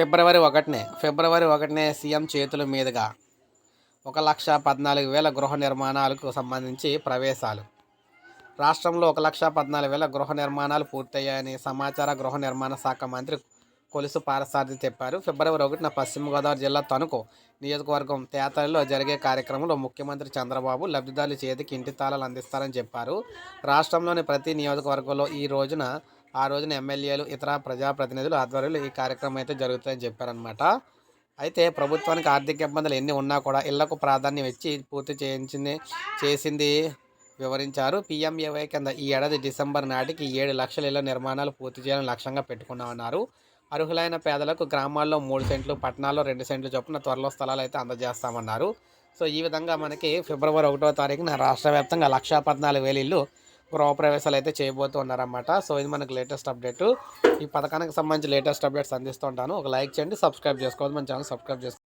ఫిబ్రవరి ఒకటినే ఫిబ్రవరి ఒకటినే CM చేతుల మీదుగా ఒక లక్ష పద్నాలుగు వేల గృహ నిర్మాణాలకు సంబంధించి ప్రవేశాలు. రాష్ట్రంలో ఒక లక్ష పద్నాలుగు వేల గృహ నిర్మాణాలు పూర్తయ్యాయని సమాచార గృహ నిర్మాణ శాఖ మంత్రి కొలుసు పారసారథి చెప్పారు. ఫిబ్రవరి ఒకటిన పశ్చిమ గోదావరి జిల్లా తణుకు నియోజకవర్గం తేతలలో జరిగే కార్యక్రమంలో ముఖ్యమంత్రి చంద్రబాబు లబ్ధిదారుల చేతికి ఇంటి తాళాలు అందిస్తారని చెప్పారు. రాష్ట్రంలోని ప్రతి నియోజకవర్గంలో ఈ రోజున ఆ రోజున ఎమ్మెల్యేలు ఇతర ప్రజాప్రతినిధులు ఆధ్వర్యంలో ఈ కార్యక్రమం అయితే జరుగుతుందని చెప్పారనమాట అయితే ప్రభుత్వానికి ఆర్థిక ఇబ్బందులు ఎన్ని ఉన్నా కూడా ఇళ్ళకు ప్రాధాన్యం ఇచ్చి పూర్తి చేయించింది చేసింది వివరించారు. పీఎంఏవై కింద ఈ ఏడాది డిసెంబర్ నాటికి ఏడు లక్షల ఇళ్ళ నిర్మాణాలు పూర్తి చేయాలని లక్ష్యంగా పెట్టుకున్నామన్నారు. అర్హులైన పేదలకు గ్రామాల్లో మూడు సెంట్లు పట్టణాల్లో రెండు సెంట్లు చొప్పున త్వరలో స్థలాలు అయితే అందజేస్తామన్నారు. సో ఈ విధంగా మనకి ఫిబ్రవరి ఒకటో తారీఖున రాష్ట్ర వ్యాప్తంగా లక్షా పద్నాలుగు వేలు ఇల్లు గృహప్రవేశాలు అయితే చేయబోతూ ఉన్నారన్నమాట సో ఇది మనకు లేటెస్ట్ అప్డేట్ ఈ పథకానికి సంబంధించి లేటెస్ట్ అప్డేట్స్ అందిస్తుంటాను ఒక లైక్ చేయండి సబ్స్క్రైబ్ చేసుకోవద్దు. మన ఛానల్ సబ్స్క్రైబ్ చేసుకోండి